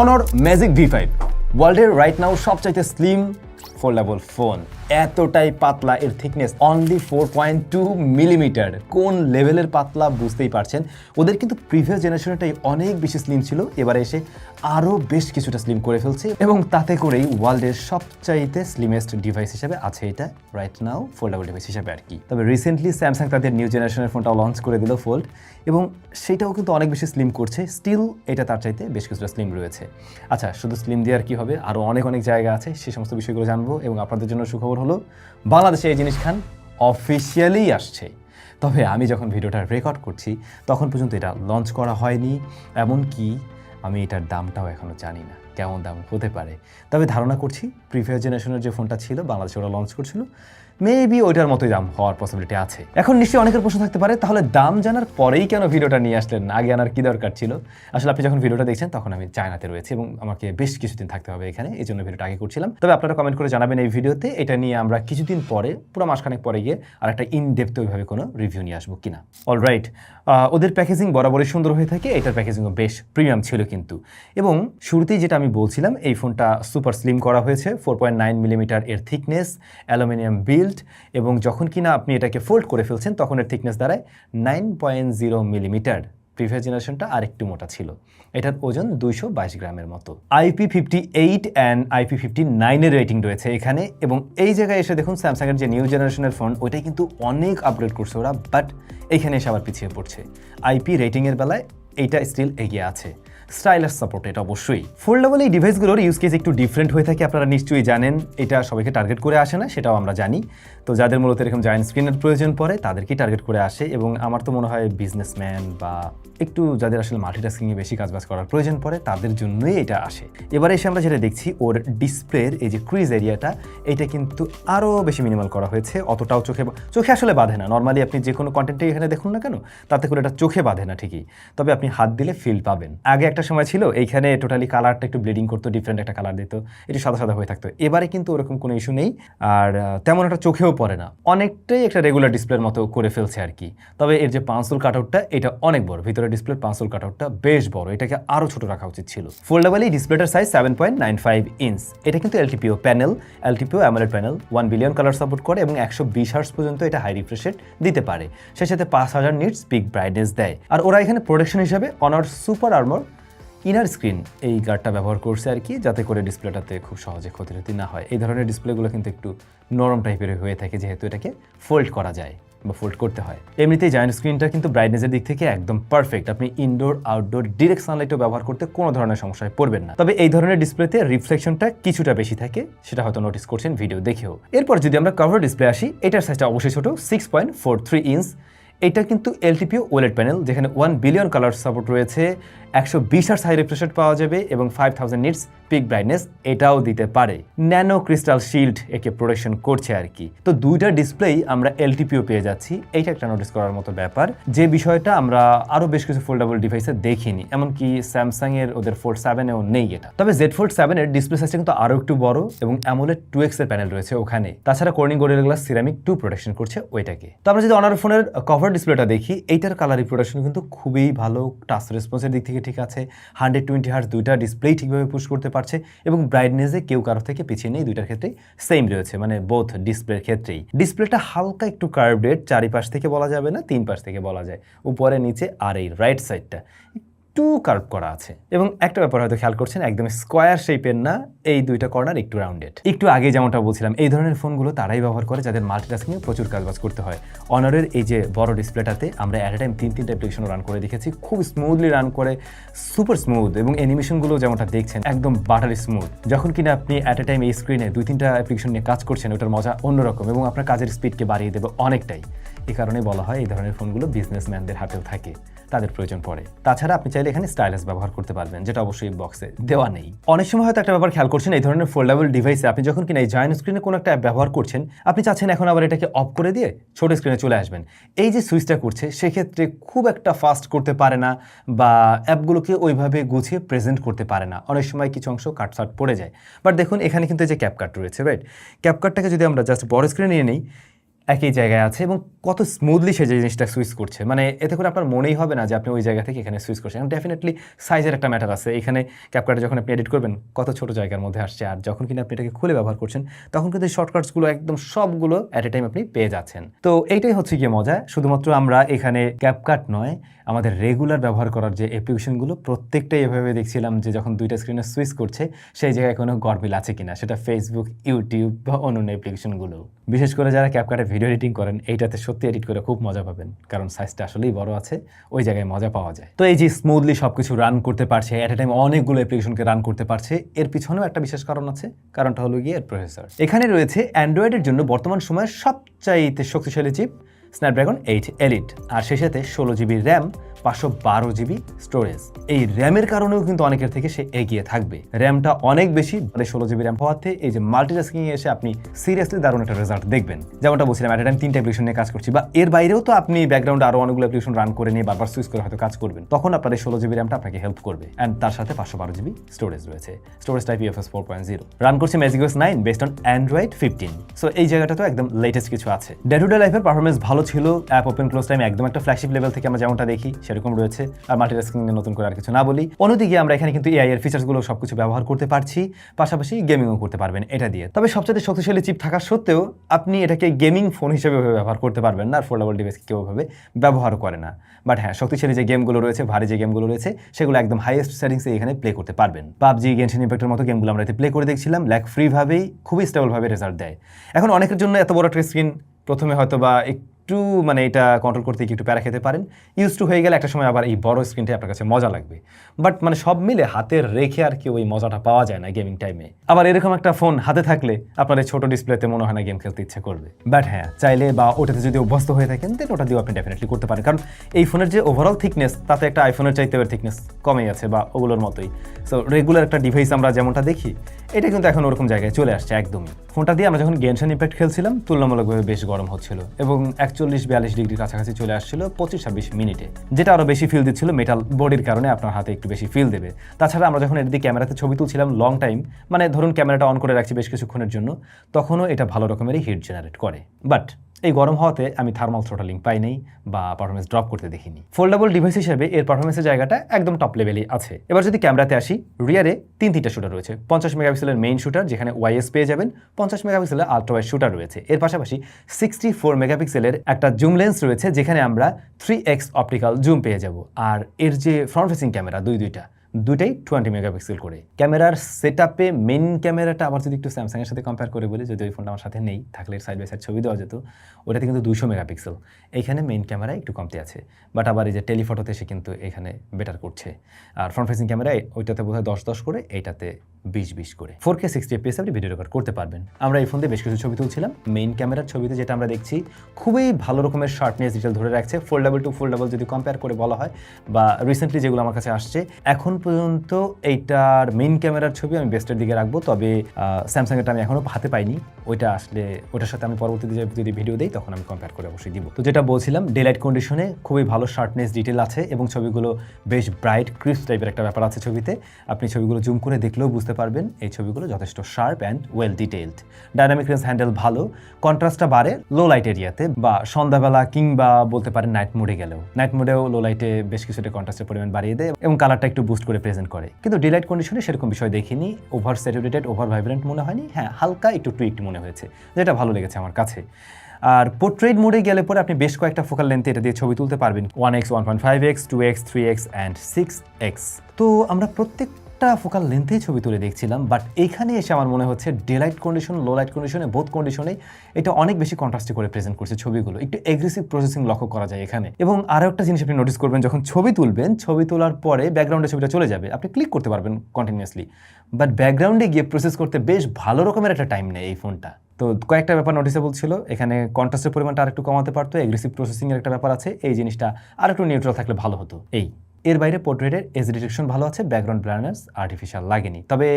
অনর magic V five ওয়ার্ল্ডের right now সবচাইতে স্লিম ফোল্ডেবল ফোন এতটাই পাতলা, এর thickness only four point two millimetre কোন লেভেলের পাতলা বুঝতেই পারছেন? ওদের কিন্তু প্রিভিয়াস জেনারেশনটাই অনেক বেশি স্লিম ছিল। এবারে এসে আরও বেশ কিছুটা স্লিম করে ফেলছে এবং তাতে করেই ওয়ার্ল্ডের সবচাইতে স্লিমেস্ট ডিভাইস হিসেবে আছে এটা রাইট নাও ফোল্ডেবল ডিভাইস হিসেবে আর কি। তবে রিসেন্টলি স্যামসাং তাদের নিউ জেনারেশনের ফোনটাও লঞ্চ করে দিল ফোল্ড এবং সেটাও কিন্তু অনেক বেশি স্লিম করছে স্টিল এটা তার চাইতে বেশ কিছুটা স্লিম রয়েছে। আচ্ছা শুধু স্লিম দিয়ে আর কি হবে? আরও অনেক অনেক জায়গা আছে সেই সমস্ত বিষয়গুলো জানব এবং আপনাদের জন্য সুখবর হলো, বাংলাদেশে এই জিনিস খান অফিসিয়ালি আসছে। তবে আমি যখন ভিডিওটা রেকর্ড করছি, তখন পর্যন্ত এটা লঞ্চ করা হয়নি, এমনকি আমি এটার দামটাও এখনও জানি না, কেমন দাম হতে পারে। তবে ধারণা করছি প্রিভিয়াস জেনারেশনের যে ফোনটা ছিল, বাংলাদেশে ওরা লঞ্চ করছিল মেবি ওইটার মতোই দাম হওয়ার পসিবিলিটি আছে। এখন নিশ্চয়ই অনেকের প্রশ্ন থাকতে পারে, তাহলে দাম জানার পরেই কেন ভিডিওটা নিয়ে আসলেন আগে আনার কি দরকার ছিল? আসলে আপনি যখন ভিডিওটা দেখছেন, তখন আমি চায়নাতে রয়েছি এবং আমাকে বেশ কিছুদিন থাকতে হবে এখানে, এই জন্য ভিডিওটা আগে করছিলাম। তবে আপনারা কমেন্ট করে জানাবেন এই ভিডিওতে, এটা নিয়ে আমরা কিছুদিন পরে, পুরো মাসখানেক পরে গিয়ে আর একটা ইন ওইভাবে কোনো রিভিউ নিয়ে আসব কিনা। অল রাইট ওদের প্যাকেজিং বরাবরই সুন্দর হয়ে থাকে, এটার প্যাকেজিংও বেশ প্রিমিয়াম ছিল কিন্তু। এবং শুরুতেই যেটা আমি বলছিলাম, এই ফোনটা সুপার স্লিম করা হয়েছে ফোর পয়েন্ট নাইন মিলিমিটার এর থিকনেস অ্যালুমিনিয়াম বিল্ট এবং যখন কিনা আপনি এটাকে ফোল্ড করে ফেলছেন, তখন এর থিকনেস দাঁড়ায় nine point zero millimetre previous জেনারেশনটা আরেকটু মোটা ছিল। এটার ওজন দুইশো বাইশ গ্রামের মতো। IP fifty eight and IP fifty নাইনের রেটিং রয়েছে এখানে এবং এই জায়গায় এসে দেখুন স্যামসাংয়ের যে নিউ জেনারেশনের ফোন ওইটাই কিন্তু অনেক আপগ্রেড করছে ওরা বাট এখানে এসে আবার পিছিয়ে পড়ছে। আইপি রেটিংয়ের বেলায় এইটা স্টিল এগিয়ে আছে। স্টাইলাস সাপোর্ট, এটা অবশ্যই। ফোল্ডেবল এই ডিভাইসগুলোর ইউজ কেস একটু ডিফারেন্ট হয়ে থাকে, আপনারা নিশ্চয়ই জানেন। এটা সবাইকে টার্গেট করে আসে না, সেটাও আমরা জানি। তো যাদের মূলত এরকম জয়েন্ট স্ক্রিনের প্রয়োজন পড়ে, তাদেরকেই টার্গেট করে আসে এবং আমার তো মনে হয় বিজনেসম্যান বা একটু যাদের আসলে মাল্টিটাস্কিংয়ে বেশি কাজবাজ করার প্রয়োজন পড়ে, তাদের জন্যই এটা আসে। এবারে এসে আমরা যেটা দেখছি, ওর ডিসপ্লের এই যে ক্রিজ এরিয়াটা এটা কিন্তু আরও বেশি মিনিমাল করা হয়েছে, অতটাও চোখে চোখে আসলে বাঁধে না। নর্মালি আপনি যে কোনো কন্টেন্টে এখানে দেখুন না কেন, তাতে করে এটা চোখে বাঁধে না ঠিকই। তবে আপনি হাত দিলে ফিল পাবেন। আগে একটা সময় ছিল, এইখানে টোটালি কালারটা একটু ব্লিডিং করতো ডিফারেন্ট একটা কালার দিত একটু সাদা সাদা হয়ে থাকতো। এবারে কিন্তু ওরকম কোনো ইস্যু নেই, আর তেমন একটা চোখেও পড়ে না। অনেকটাই একটা রেগুলার ডিসপ্লের মতো করে ফেলছে আর কি। তবে এর যে পাঁচল কাটআউটটা এটা অনেক বড়। ভিতরে ডিসপ্লের পাঁচল কাটআউটটা বেশ বড়। এটাকে আরও ছোট রাখা উচিত ছিল। Foldable ডিসপ্লেটার size seven point nine five inch এটা কিন্তু LTPO panel LTPO AMOLED panel one billion colour support করে এবং একশো বিশ হার্স পর্যন্ত এটা হাই রিফ্রেশেট দিতে পারে। সেই সাথে পাঁচ হাজার নিটস পিক ব্রাইটনেস দেয়। আর ওরা এখানে প্রোডাকশন হিসাবে Honor super armour inner screen এই গার্ডটা ব্যবহার করছে আর কি, যাতে করে ডিসপ্লেটাতে খুব সহজে ক্ষতি ক্ষতি না হয়। এই ধরনের ডিসপ্লেগুলো কিন্তু একটু নরম টাইপের হয়ে থাকে, যেহেতু এটাকে ফোল্ড করা যায় বা ফোল্ড করতে হয়। এমনিতেই জায়ান্ট স্ক্রিনটা কিন্তু ব্রাইটনেসের দিক থেকে একদম পারফেক্ট আপনি ইনডোর আউটডোর ডিরেক্ট সানলাইটও ব্যবহার করতে কোনো ধরনের সমস্যায় পড়বেন না। তবে এই ধরনের ডিসপ্লেতে রিফ্লেকশনটা কিছুটা বেশি থাকে, সেটা হয়তো নোটিস করছেন ভিডিও দেখেও। এরপর যদি আমরা কভার ডিসপ্লে আসি, এটার সাইজটা অবশ্যই ছোট six point four three inch এটা কিন্তু এলটিপিও ওয়েলেট প্যানেল যেখানে ওয়ান বিলিয়ন কালার সাপোর্ট রয়েছে। একশো বিশ হার্স হাই রিফ্রেশন পাওয়া যাবে এবং five thousand nits peak brightness এটাও দিতে পারে। ন্যানো ক্রিস্টাল শিল্ড একে প্রোটেকশন করছে আর কি। তো দুইটা ডিসপ্লেই আমরা এলটিপিও পেয়ে যাচ্ছি। এইটা একটা নোটিস করার মতো ব্যাপার। যে বিষয়টা আমরা আরও বেশ কিছু ফোল্ডেবল ডিভাইসে দেখিনি, এমনকি স্যামসাং এর ওদের ফোল্ড সেভেনেও নেই এটা। তবে জেড ফোল্ড সেভেনের ডিসপ্লে সাইজটা কিন্তু আরও একটু বড় এবং অ্যামোলেড টু এক্সের প্যানেল রয়েছে ওখানে। তাছাড়া Corning Gorilla Glass ceramic two protection করছে ওইটাকে। তো আমরা যদি অনার ফোনের কভার ডিসপ্লেটা দেখি, এইটার কালার রিপ্রোডাকশন কিন্তু খুবই ভালো টাচ রেসপন্সের দিক থেকে ঠিক আছে হান্ড্রেড টোয়েন্টি হার্স দুইটা ডিসপ্লেই ঠিকভাবে পুশ করতে পারছে এবং ব্রাইটনেসে কেউ কারও থেকে পিছিয়ে নেই, দুইটার ক্ষেত্রেই সেম রয়েছে মানে বোথ ডিসপ্লের ক্ষেত্রেই। ডিসপ্লেটা হালকা একটু কার্ভডেড চারিপাশ থেকে বলা যাবে না তিন পাশ থেকে বলা যায়, উপরে, নিচে আর এই রাইট সাইডটা একটু কার্ভ করা আছে। এবং একটা ব্যাপার হয়তো খেয়াল করছেন একদম স্কোয়ার শেপের না, এই দুইটা কর্নার একটু রাউন্ডেড একটু আগে যেমনটা বলছিলাম, এই ধরনের ফোনগুলো তারাই ব্যবহার করে যাদের মাল্টিটাস্কিংয়ে প্রচুর কাজবাজ করতে হয়। অনারের এই যে বড় ডিসপ্লেটাতে আমরা অ্যাট টাইম তিন, তিনটা অ্যাপ্লিকেশন রান করে দেখেছি খুব স্মুথলি রান করে সুপার স্মুথ এবং অ্যানিমেশনগুলো যেমনটা দেখছেন, একদম বাটারি স্মুথ যখন কিনা আপনি অ্যাট এ টাইম এই স্ক্রিনে দুই, তিনটা অ্যাপ্লিকেশন নিয়ে কাজ করছেন, ওটার মজা অন্যরকম এবং আপনার কাজের স্পিডকে বাড়িয়ে দেবে অনেকটাই। এই কারণে বলা হয় এই ধরনের ফোনগুলো বিজনেসম্যানদের হাতেও থাকে, তাদের প্রয়োজন পড়ে। তাছাড়া আপনি চাইলে এখানে স্টাইলাস ব্যবহার করতে পারবেন, যেটা অবশ্যই বক্সে দেওয়া নেই। অনেক সময় হয়তো একটা ব্যাপার খেয়াল করছেন, এই ধরনের ফোল্ডেবল ডিভাইসে আপনি যখন কিনা এই জয়েন্ট স্ক্রিনে কোনো একটা অ্যাপ ব্যবহার করছেন, আপনি চাচ্ছেন এখন আবার এটাকে অফ করে দিয়ে ছোট স্ক্রিনে চলে আসবেন। এই যে সুইচটা করছে, সেক্ষেত্রে খুব একটা ফাস্ট করতে পারে না বা অ্যাপগুলোকে ওইভাবে গুছিয়ে প্রেজেন্ট করতে পারে না। অনেক সময় কিছু অংশ কাটসাট পড়ে যায়। বাট দেখুন, এখানে কিন্তু এই যে ক্যাপকাট রয়েছে রাইট ক্যাপকাটটাকে যদি আমরা জাস্ট বড় স্ক্রিনে নিয়ে নিই একই জায়গায় আছে এবং কত স্মুথলি সে যে জিনিসটা সুইচ করছে। মানে এতে করে আপনার মনেই হবে না যে আপনি ওই জায়গা থেকে এখানে সুইচ করছেন। ডেফিনেটলি সাইজের একটা ম্যাটার আছে। এখানে ক্যাপকার্টে যখন আপনি এডিট করবেন, কত ছোট জায়গার মধ্যে আসছে। আর যখন কিনা আপনি এটাকে খুলে ব্যবহার করছেন, তখন কিন্তু শর্টকাটসগুলো একদম সবগুলো অ্যাট এ টাইম আপনি পেয়ে যাচ্ছেন। তো এইটাই হচ্ছে গিয়ে মজা। শুধুমাত্র আমরা এখানে ক্যাপকাট নয়, আমাদের রেগুলার ব্যবহার করার যে অ্যাপ্লিকেশনগুলো প্রত্যেকটাই এভাবে দেখছিলাম যে যখন দুইটা স্ক্রিনে সুইচ করছে, সেই জায়গায় কোনো গরমিল আছে কিনা, সেটা ফেসবুক ইউটিউব বা অন্যান্য অ্যাপ্লিকেশনগুলো বিশেষ করে যারা ক্যাপকাটে ভিডিও এডিটিং করেন, এইটাতে সত্যি এডিট করে খুব মজা পাবেন, কারণ সাইজটা আসলেই বড় আছে, ওই জায়গায় মজা পাওয়া যায়। তো এই যে স্মুথলি সব কিছু রান করতে পারছে অ্যাট এ টাইম অনেকগুলো অ্যাপ্লিকেশনকে রান করতে পারছে, এর পিছনেও একটা বিশেষ কারণ আছে, কারণটা হলো গিয়ে এর প্রসেসর এখানে রয়েছে অ্যান্ড্রয়েডের জন্য বর্তমান সময়ের সবচাইতে শক্তিশালী চিপ স্ন্যাপড্রাগন এইট এলিট আর সেই সাথে ষোলো জিবি র্যাম পাঁচশো বারো জিবি স্টোরেজ এই র্যামের কারণেও কিন্তু অনেকের থেকে সে এগিয়ে থাকবে। র্যামটা অনেক বেশি মানে ষোলো জিবি র্যাম হওয়াতে এই যে মাল্টিটাস্কিং এসে আপনি সিরিয়াসলি দারুণ একটা রেজাল্ট দেখবেন। যেমনটা বলছিলাম একটা টাইম তিনটা অ্যাপ্লিকেশন নিয়ে কাজ করছি, বা এর বাইরেও তো আপনি ব্যাকগ্রাউন্ডে আরও অনেকগুলো অ্যাপ্লিকেশন রান করে নিয়ে বারবার সুইচ করে হয়তো কাজ করবেন। তখন আপনার এই ষোলো জিবি র্যামটা আপনাকে হেল্প করবে। অ্যান্ড তার সাথে পাঁচশো বারো জিবি স্টোরেজ রয়েছে। Storage type UFS four point zero run করছে MagicOS nine based on Android fifteen so এই জায়গাটা তো একদম লেটেস্ট কিছু আছে। ডে টু ডে লাইফের পারফরমেন্স ভালো ছিল। অ্যাপ ওপেন ক্লোজ টাইম একদম একটা ফ্ল্যাগশিপ লেভেল থেকে আমরা যেমনটা দেখি সেরকম রয়েছে। আর মাল্টিটাস্কিং নিয়ে নতুন করে আর কিছু না বলি। অন্যদিকে আমরা এখানে কিন্তু এআই এর ফিচার্সগুলো সবকিছু ব্যবহার করতে পারছি। পাশাপাশি গেমিংও করতে পারবেন, এটা দিয়ে। তবে সবচেয়ে শক্তিশালী চিপ থাকা সত্ত্বেও আপনি এটাকে গেমিং ফোন হিসেবে ব্যবহার করতে পারবেন না। আর ফোল্ডেবল ডিভাইসকে কেউ ভাবে ব্যবহার করে না। বাট হ্যাঁ শক্তিশালী যে গেমগুলো রয়েছে, ভারী যে গেমগুলো রয়েছে, সেগুলো একদম হাইয়েস্ট সেটিংসে এখানে প্লে করতে পারবেন। পাবজি গেনশন ইম্প্যাক্টের মতো গেমগুলো আমরা এতে প্লে করে দেখছিলাম। ল্যাক ফ্রিভাবেই খুবই স্টেবলভাবে রেজাল্ট দেয়। এখন অনেকের জন্য এত বড় একটা স্ক্রিন প্রথমে হয়তো বা একটু মানে এটা কন্ট্রোল করতে গিয়ে একটু প্যারা খেতে পারেন। ইউজ টু হয়ে গেলে একটা সময় আবার এই বড় স্ক্রিনটা আপনার কাছে মজা লাগবে। বাট মানে সব মিলে হাতের রেখে আর কি ওই মজাটা পাওয়া যায় না গেমিং টাইমে আবার এরকম একটা ফোন হাতে থাকলে আপনার এই ছোট ডিসপ্লেতে মনে হয় না গেম খেলতে ইচ্ছে করবে। বাট হ্যাঁ চাইলে বা ওটাতে যদি অভ্যস্ত হয়ে থাকেন দেন ওটা দিয়েও আপনি ডেফিনেটলি করতে পারেন। কারণ এই ফোনের যে ওভারঅল থিকনেস তাতে একটা আইফোনের চাইতে থিকনেস কমে আছে বা ওগুলোর মতোই। সো রেগুলার একটা ডিভাইস আমরা যেমনটা দেখি, এটা কিন্তু এখন ওরকম জায়গায় চলে আসছে একদমই। ফোনটা দিয়ে আমরা যখন গেনশন ইম্প্যাক্ট খেলছিলাম, তুলনামূলকভাবে বেশ গরম হচ্ছিল। এবং একচল্লিশ, বিয়াল্লিশ ডিগ্রির কাছাকাছি চলে আসছিল পঁচিশ ছাব্বিশ মিনিটে, যেটা আরও বেশি ফিল দিচ্ছিল মেটাল বডির কারণে আপনার হাতে একটু বেশি ফিল দেবে। তাছাড়া আমরা যখন এর দিয়ে ক্যামেরাতে ছবি তুলছিলাম লং টাইম মানে ধরুন ক্যামেরাটা অন করে রাখছি বেশ কিছুক্ষণের জন্য, তখনও এটা ভালো রকমেরই হিট জেনারেট করে। বাট এই গরম হওয়াতে আমি থার্মাল থ্রোটালিং পাই নাই বা পারফরমেন্স ড্রপ করতে দেখিনি। ফোল্ডেবল ডিভাইস হিসেবে এর পারফরমেন্সের জায়গাটা একদম টপ লেভেলে আছে। এবার যদি ক্যামেরাতে আসি রিয়ারে তিন তিনটা শুটার রয়েছে। পঞ্চাশ মেগাপিক্সেলের মেইন শুটার যেখানে ওয়াইএস পেয়ে যাবেন। পঞ্চাশ মেগাপিক্সেলের আলট্রা ওয়াইড শুটার রয়েছে। এর পাশাপাশি সিক্সটি ফোর মেগাপিক্সেলের একটা জুম লেন্স রয়েছে, যেখানে আমরা থ্রি এক্স অপটিক্যাল জুম পেয়ে যাব। আর এর যে ফ্রন্ট ফেসিং ক্যামেরা দুই দুইটা দুইটাই টোয়েন্টি মেগাপিক্সেল করে। ক্যামেরার সেট আপে মেন ক্যামেরাটা আবার যদি একটু স্যামসাংয়ের সাথে কম্পেয়ার করে বলি, যদি ওই ফোনটা আমার সাথে নেই, থাকলে সাইড বাই সাইড ছবি দেওয়া যেত ওটাতে কিন্তু দুশো মেগাপিক্সেল এখানে মেন ক্যামেরা একটু কমতে আছে বাট আবার এই যে টেলিফটোতে সে কিন্তু এখানে বেটার করছে। আর ফ্রন্ট ফেসিং ক্যামেরায় ওইটাতে বোধহয় দশ দশ করে, এইটাতে বিশ বিশ করে ফোর কে সিক্সটি এফপিএস আপনি ভিডিও রেকর্ড করতে পারবেন। আমরা এই ফোন দিয়ে বেশ কিছু ছবি তুলছিলাম। মেইন ক্যামেরার ছবিতে যেটা আমরা দেখছি, খুবই ভালো রকমের শার্পনেস ডিটেল ধরে রাখছে। ফোল্ডেবল টু ফোল্ডেবল যদি কম্পেয়ার করে বলা হয়, বা রিসেন্টলি যেগুলো আমার কাছে আসছে, এখন পর্যন্ত এইটার মেইন ক্যামেরার ছবি আমি বেস্টের দিকে রাখব। তবে স্যামসাংয়েরটা আমি এখনও হাতে পাইনি। ওইটা আসলে, ওটার সাথে আমি পরবর্তীতে যদি ভিডিও দিই, তখন আমি কম্পেয়ার করে অবশ্যই দিব। তো যেটা বলছিলাম ডে লাইট কন্ডিশনে খুবই ভালো শার্পনেস ডিটেল আছে এবং ছবিগুলো বেশ ব্রাইট ক্রিস্প টাইপের একটা ব্যাপার আছে ছবিতে। আপনি ছবিগুলো জুম করে দেখলেও বুঝতে পারবেন। এই ছবিগুলো যথেষ্ট sharp and well detailed dynamic range handle ভালো। কন্ট্রাস্টটা বাড়ে লো লাইট এরিয়াতে বা সন্ধ্যাবেলা কিংবা বলতে পারেন নাইট মোডে গেলেও। নাইট মোডেও লো লাইটে বেশ কিছুটা কন্ট্রাস্টের পরিমাণ বাড়িয়ে দেয় এবং কালারটা একটু বুস্ট করে প্রেজেন্ট করে। কিন্তু ডিলাইট কন্ডিশনে সেরকম বিষয় দেখিনি। ওভার স্যাচুরেটেড ওভার ভাইব্রেন্ট মনে হয়নি। হ্যাঁ হালকা একটু টুইকড মনে হয়েছে, যেটা ভালো লেগেছে আমার কাছে। আর পোর্ট্রেট মোডে গেলে পরে আপনি বেশ কয়েকটা ফোকাল লেন্থে এটা দিয়ে ছবি তুলতে পারবেন। One X one point five X two X three X and six X তো আমরা প্রত্যেকটা ফোকাল লেন্থেই ছবি তুলে দেখছিলাম বাট এখানে এসে আমার মনে হচ্ছে day light condition low light কন্ডিশনে বোথ কন্ডিশনে এটা অনেক বেশি কন্ট্রাস্টে করে প্রেজেন্ট করছে ছবিগুলো। একটু এগ্রেসিভ প্রসেসিং লক্ষ্য করা যায় এখানে। এবং আরও একটা জিনিস আপনি নোটিস করবেন, যখন ছবি তুলবেন, ছবি তোলার পরে ব্যাকগ্রাউন্ডে ছবিটা চলে যাবে, আপনি ক্লিক করতে পারবেন কন্টিনিউয়াসলি বাট ব্যাকগ্রাউন্ডে গিয়ে প্রসেস করতে বেশ ভালো রকমের একটা টাইম নেয় এই ফোনটা তো কয়েকটা ব্যাপার নোটিসেবল ছিল, এখানে কন্ট্রাস্টের পরিমাণটা আরেকটু কমাতে পারতো এগ্রেসিভ প্রসেসিংয়ের একটা ব্যাপার আছে, এই জিনিসটা আর একটু নিউট্রাল থাকলে ভালো হতো, এই। এর বাইরে পোর্ট্রেটের এজ ডিটেকশন ভালো আছে ব্যাকগ্রাউন্ড ব্লারনেস আর্টিফিশিয়াল লাগেনি। তবে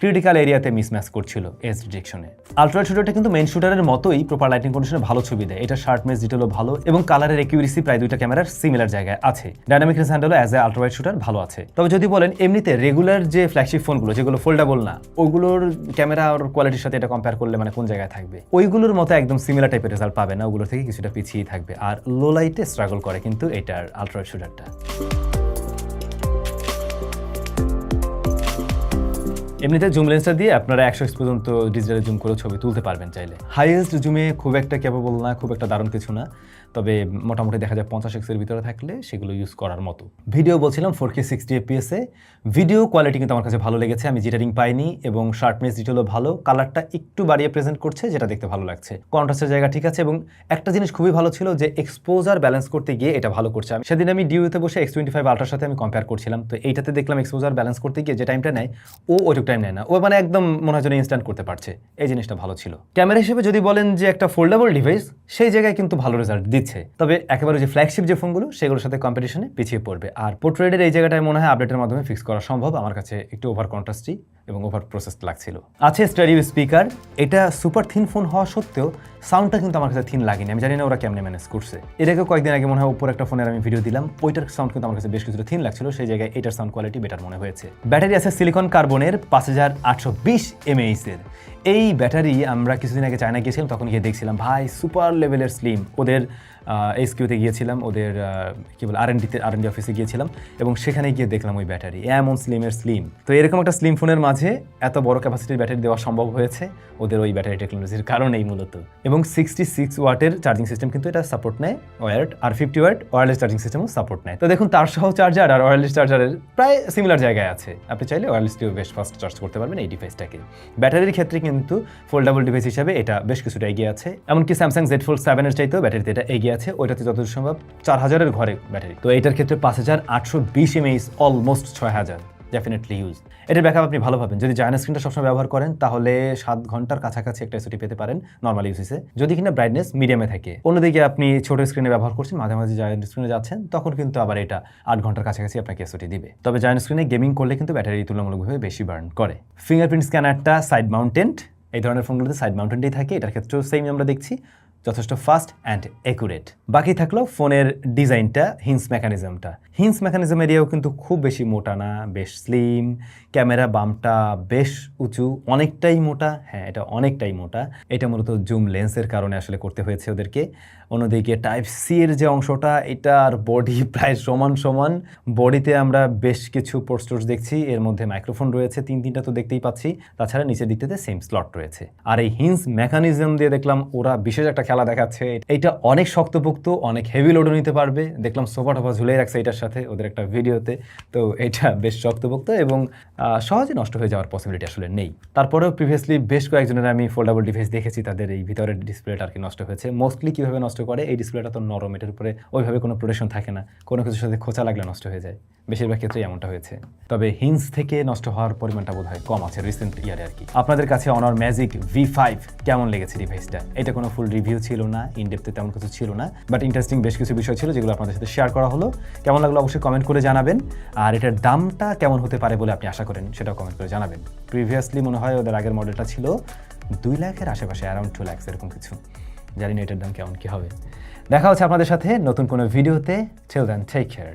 ক্রিটিক্যাল এরিয়াতে মিসম্যাচ করছিল এজ ডিটেকশনে আলট্রা শুটারটা কিন্তু মেন শুটারের মতোই প্রপার লাইটিং কন্ডিশনে ভালো ছবি দেয়। এটা শার্টনেস ডিটেলও ভালো এবং কালারের একিউরেসি প্রায় দুইটা ক্যামেরার সিমিলার জায়গায় আছে। ডাইনামিক রেস হ্যান্ডেলও অ্যাজ এ আলট্রাওয়াইড শুটার ভালো আছে। তবে যদি বলেন, এমনিতে রেগুলার যে ফ্ল্যাগশিপ ফোনগুলো যেগুলো ফোল্ডেবল না, ওগুলোর ক্যামেরা আর কোয়ালিটির সাথে এটা কম্পেয়ার করলে মানে কোন জায়গায় থাকবে? ওইগুলোর মতো একদম সিমিলার টাইপের রেজাল্ট পাবে না ওগুলো থেকে কিছুটা পিছিয়ে থাকবে। আর লো লাইটে স্ট্রাগল করে কিন্তু এটার আলট্রাওয়াইড শুটারটা এমনিতে জুম লেন্সটা দিয়ে আপনারা একশো এক্স পর্যন্ত ডিজিটাল জুম করে ছবি তুলতে পারবেন চাইলে। হাইয়েস্ট জুমে খুব একটা ক্যাপেবল না, খুব একটা দারুণ কিছু না। তবে মোটামুটি দেখা যায় পঞ্চাশ এক্সের ভিতরে থাকলে সেগুলো ইউজ করার মতো। ভিডিও বলছিলাম ফোর কে সিক্সটি এপিএসে ভিডিও কোয়ালিটি কিন্তু আমার কাছে ভালো লেগেছে, আমি জিটারিং পাইনি এবং শার্টনেস ডিটেলও ভালো কালারটা একটু বাড়িয়ে প্রেজেন্ট করছে, যেটা দেখতে ভালো লাগছে। কন্ট্রাস্টের জায়গা ঠিক আছে এবং একটা জিনিস খুবই ভালো ছিল যে এক্সপোজার ব্যালেন্স করতে গিয়ে এটা ভালো করছে। আমি সেদিন আমি ডিউতে বসে এক্স টোয়েন্টি ফাইভ আল্ট্রার সাথে আমি কম্পেয়ার করছিলাম, তো এইটাতে দেখলাম এক্সপোজার ব্যালেন্স করতে গিয়ে যে টাইমটা নেয়, ও ওইটুক টাইম নেয় না। ও মানে একদম মনে হয় যেন ইনস্ট্যান্ট করতে পারছে। এই জিনিসটা ভালো ছিল। ক্যামেরা হিসেবে যদি বলেন যে একটা ফোল্ডেবল ডিভাইস সেই জায়গায় কিন্তু ভালো রেজাল্ট দিচ্ছে। তবে একেবারে যে ফ্ল্যাগশিপ যে ফোনগুলো সেগুলোর সাথে কম্পিটিশনে পিছিয়ে পড়বে। আর পোর্ট্রেডের এই জায়গাটায় মনে হয় আপডেটের মাধ্যমে ফিক্স করা সম্ভব। আমার কাছে একটু ওভার কন্ট্রাস্টই এবং ওভার প্রসেস লাগছিল। আছে স্টাডিও স্পিকার এটা সুপার থিন ফোন হওয়া সত্ত্বেও সাউন্ডটা কিন্তু আমার কাছে থিন লাগেনি। আমি জানি না ওরা কেমনে ম্যানেজ করছে। আগে কয়েকদিন আগে মনে হয় উপর একটা ফোনের আমি ভিডিও দিলাম। ওইটার সাউন্ড কিন্তু আমার কাছে বেশ কিছুটা থিন লাগছিল। সেই জায়গায় এটার সাউন্ড কোয়ালিটি বেটার মনে হয়েছে। ব্যাটারি আছে সিলিকন কার্বনের পাঁচ হাজার আটশো বিশ এমএইসের এই ব্যাটারি আমরা কিছুদিন আগে চায়না গিয়েছিলাম, তখন গিয়ে দেখছিলাম, ভাই সুপার লেভেলের স্লিম ওদের এসকিউতে গিয়েছিলাম, ওদের কি বলে আর এনডিতে আর এনডি অফিসে গিয়েছিলাম, এবং সেখানে গিয়ে দেখলাম ওই ব্যাটারি, এমন স্লিমের স্লিম তো এরকম একটা স্লিম ফোনের মাঝে এত বড় ক্যাপাসিটির ব্যাটারি দেওয়া সম্ভব হয়েছে ওদের ওই ব্যাটারি টেকনোলজির কারণেই মূলত। এবং সিক্সটি সিক্স ওয়াটের চার্জিং সিস্টেম কিন্তু এটা সাপোর্ট নেয় ওয়ার্ড আর ফিফটি ওয়াট ওয়ারলেস চার্জিং সিস্টেমও সাপোর্ট নেয়। তো দেখুন, তার সহ চার্জার আর ওয়ারলেস চার্জারের প্রায় সিমিলার জায়গায় আছে। আপনি চাইলে ওয়ারলেসটিও বেশ ফাস্ট চার্জ করতে পারবেন এই ডিভাইসটাকে ব্যাটারির ক্ষেত্রে কিন্তু ফোল্ডেবল ডিভাইস হিসাবে এটা বেশ কিছুটা এগিয়ে আছে। এমনকি স্যামসাং জেড ফোল্ড সেভেনের চাইতেও ব্যাটারিতে এটা এগিয়ে আছে। ওইটাতে যতদূর সম্ভব চার হাজারের ঘরে ব্যাটারি। তো এটার ক্ষেত্রে পাঁচ হাজার আটশো বিশ এমএইস অলমোস্ট ছয় হাজার। ডেফিনেটলি ইউজ এটার ব্যাকআপ আপনি ভালো পাবেন। যদি জায়না স্ক্রিনটা সবসময় ব্যবহার করেন, তাহলে সাত ঘণ্টার কাছাকাছি একটা এসওটি পেতে পারেন নর্মাল ইউসেসে যদি কিনা ব্রাইটনেস মিডিয়ামে থাকে। অন্যদিকে আপনি ছোট স্ক্রিনে ব্যবহার করছেন মাঝে মাঝে জায়ান্ট স্ক্রিনে যাচ্ছেন, তখন কিন্তু আবার এটা আট ঘণ্টার কাছাকাছি আপনাকে এসওটি দিবে। তবে জায়ান্ট স্ক্রিনে গেমিং করলে কিন্তু ব্যাটারি তুলনামূলকভাবে বেশি বার্ন করে। ফিঙ্গারপ্রিন্ট স্ক্যানারটা সাইড মাউন্টেন্ট এই ধরনের ফোনগুলোতে সাইড মাউন্টেনটাই থাকে, এটার ক্ষেত্রেও সেম আমরা দেখছি। যথেষ্ট ফাস্ট অ্যান্ড অ্যাকুরেট বাকি থাকল ফোনের ডিজাইনটা হিন্স মেকানিজমটা হিন্স মেকানিজম এরিয়াও কিন্তু খুব বেশি মোটা না, বেশ স্লিম ক্যামেরা বামটা বেশ উঁচু, অনেকটাই মোটা। হ্যাঁ এটা অনেকটাই মোটা। এটা মূলত জুম লেন্সের কারণে আসলে করতে হয়েছে ওদেরকে। অন্যদিকে টাইপ সি এর যে অংশটা এটার বডি প্রায় সমান সমান। বডিতে আমরা বেশ কিছু পোস্টোর্স দেখছি, এর মধ্যে মাইক্রোফোন রয়েছে, তিন তিনটা তো দেখতেই পাচ্ছি। তাছাড়া নিচের দিকটাতে সেম স্লট রয়েছে। আর এই হিন্স মেকানিজম দিয়ে দেখলাম, ওরা বিশেষ একটা খেলা দেখাচ্ছে। এটা অনেক শক্তপোক্ত, অনেক হেভি লোডও নিতে পারবে। দেখলাম সোফা টোফা ঝুলে রাখছে এটার সাথে, ওদের একটা ভিডিওতে। তো এটা বেশ শক্তপোক্ত এবং সহজে নষ্ট হয়ে যাওয়ার পসিবিলিটি আসলে নেই। তারপরেও প্রিভিয়াসলি বেশ কয়েকজনের আমি ফোল্ডেবল ডিভাইস দেখেছি, তাদের এই ভিতরের ডিসপ্লেটা আর কি নষ্ট হয়েছে। মোস্টলি কীভাবে নষ্ট করে, এই ডিসপ্লেটা তো নরম, এটার উপরে ওইভাবে কোনো প্রোটেকশন থাকে না। কোনো কিছুর সাথে খোঁচা লাগলে নষ্ট হয়ে যায়। বেশিরভাগ ক্ষেত্রেই এমনটা হয়েছে। তবে হিন্স থেকে নষ্ট হওয়ার পরিমাণটা বোধ হয় কম আছে রিসেন্ট ইয়ারে আর কি। আপনাদের কাছে অনার ম্যাজিক ভি ফাইভ কেমন লেগেছে ডিভাইসটা এটা কোনো ফুল রিভিউ ছিল না ইনডেপথে তেমন কিছু ছিল না বাট ইন্টারেস্টিং বেশ কিছু বিষয় ছিল যেগুলো আপনাদের সাথে শেয়ার করা হলো। কেমন লাগল অবশ্যই কমেন্ট করে জানাবেন। আর এটার দামটা কেমন হতে পারে বলে আপনি আশা করেন, সেটাও কমেন্ট করে জানাবেন। প্রিভিয়াসলি মনে হয় ওদের আগের মডেলটা ছিল দুই লাখের আশেপাশে অ্যারাউন্ড টু ল্যাক্স এরকম কিছু। জানি না এটার দাম কেমন কী হবে। দেখা হচ্ছে আপনাদের সাথে নতুন কোনো ভিডিওতে। টেল দেন টেক কেয়ার